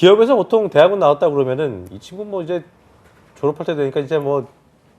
기업에서 보통 대학원 나왔다 그러면은 이 친구 뭐 이제 졸업할 때 되니까 이제 뭐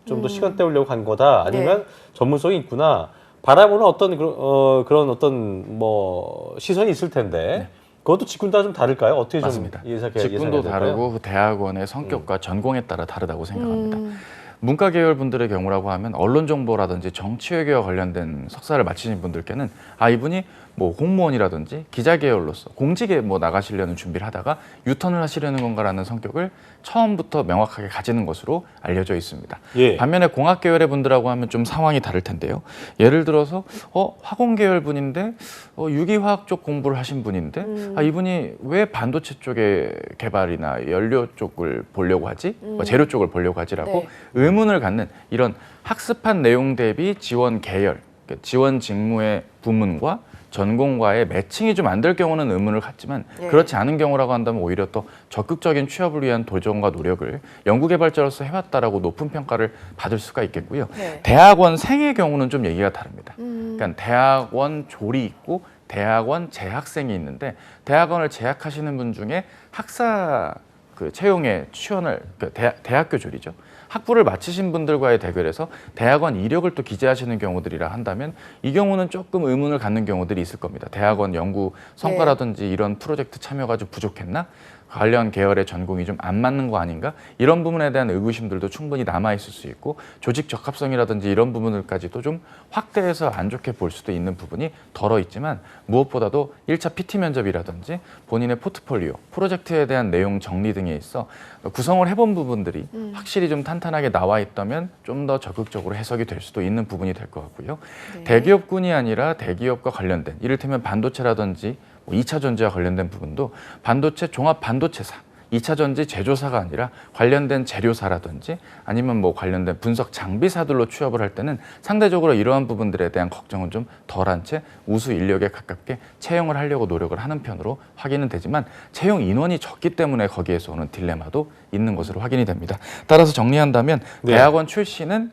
좀 더 시간 때우려고 간 거다 아니면 네. 전문성이 있구나 바라보는 어떤 그런 어, 그런 어떤 뭐 시선이 있을 텐데 그것도 직군 따라 좀 다를까요? 어떻게 좀 맞습니다. 예상해 직군도 예상해야 될까요? 다르고 그 대학원의 성격과 전공에 따라 다르다고 생각합니다. 음. 문과 계열 분들의 경우라고 하면 언론 정보라든지 정치 외교와 관련된 석사를 마치신 분들께는 아 이분이 뭐 공무원이라든지 기자 계열로서 공직에 뭐 나가시려는 준비를 하다가 유턴을 하시려는 건가라는 성격을 처음부터 명확하게 가지는 것으로 알려져 있습니다. 예. 반면에 공학 계열의 분들하고 하면 좀 상황이 다를 텐데요. 예를 들어서 어 화공 계열 분인데 어 유기화학 쪽 공부를 하신 분인데 음. 아 이분이 왜 반도체 쪽의 개발이나 연료 쪽을 보려고 하지? 뭐 재료 쪽을 보려고 하지라고 네. 의문을 갖는 이런 학습한 내용 대비 지원 계열, 그러니까 지원 직무의 부문과 전공과의 매칭이 좀 안 될 경우는 의문을 갖지만 예. 그렇지 않은 경우라고 한다면 오히려 또 적극적인 취업을 위한 도전과 노력을 연구개발자로서 해왔다라고 높은 평가를 받을 수가 있겠고요. 네. 대학원 생의 경우는 좀 얘기가 다릅니다. 음. 그러니까 대학원 졸이 있고 대학원 재학생이 있는데 대학원을 재학하시는 분 중에 학사 그 채용에 취원을 그 대학, 대학교 졸이죠. 학부를 마치신 분들과의 대결에서 대학원 이력을 또 기재하시는 경우들이라 한다면 이 경우는 조금 의문을 갖는 경우들이 있을 겁니다. 대학원 연구 성과라든지 이런 프로젝트 참여가 좀 부족했나? 관련 계열의 전공이 좀 안 맞는 거 아닌가? 이런 부분에 대한 의구심들도 충분히 남아 있을 수 있고 조직 적합성이라든지 이런 부분들까지도 좀 확대해서 안 좋게 볼 수도 있는 부분이 덜어 있지만 무엇보다도 1차 PT 면접이라든지 본인의 포트폴리오, 프로젝트에 대한 내용 정리 등에 있어 구성을 해본 부분들이 확실히 좀 탄탄하게 나와 있다면 좀 더 적극적으로 해석이 될 수도 있는 부분이 될 것 같고요. 네. 대기업군이 아니라 대기업과 관련된 이를테면 반도체라든지 뭐 2차 전지와 관련된 부분도 반도체 종합 반도체사 2차 전지 제조사가 아니라 관련된 재료사라든지 아니면 뭐 관련된 분석 장비사들로 취업을 할 때는 상대적으로 이러한 부분들에 대한 걱정은 좀 덜한 채 우수 인력에 가깝게 채용을 하려고 노력을 하는 편으로 확인은 되지만 채용 인원이 적기 때문에 거기에서 오는 딜레마도 있는 것으로 확인이 됩니다. 따라서 정리한다면 네. 대학원 출신은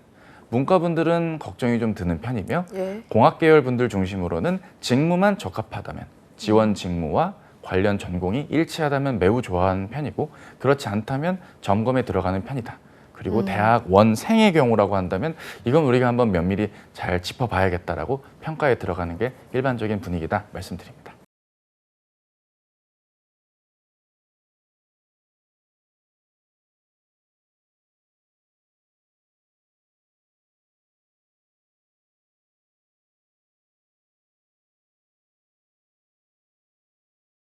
문과분들은 걱정이 좀 드는 편이며 예. 공학 계열 분들 중심으로는 직무만 적합하다면 지원 직무와 관련 전공이 일치하다면 매우 좋아하는 편이고 그렇지 않다면 점검에 들어가는 편이다. 그리고 음. 대학 원생의 경우라고 한다면 이건 우리가 한번 면밀히 잘 짚어봐야겠다라고 평가에 들어가는 게 일반적인 분위기다 말씀드립니다.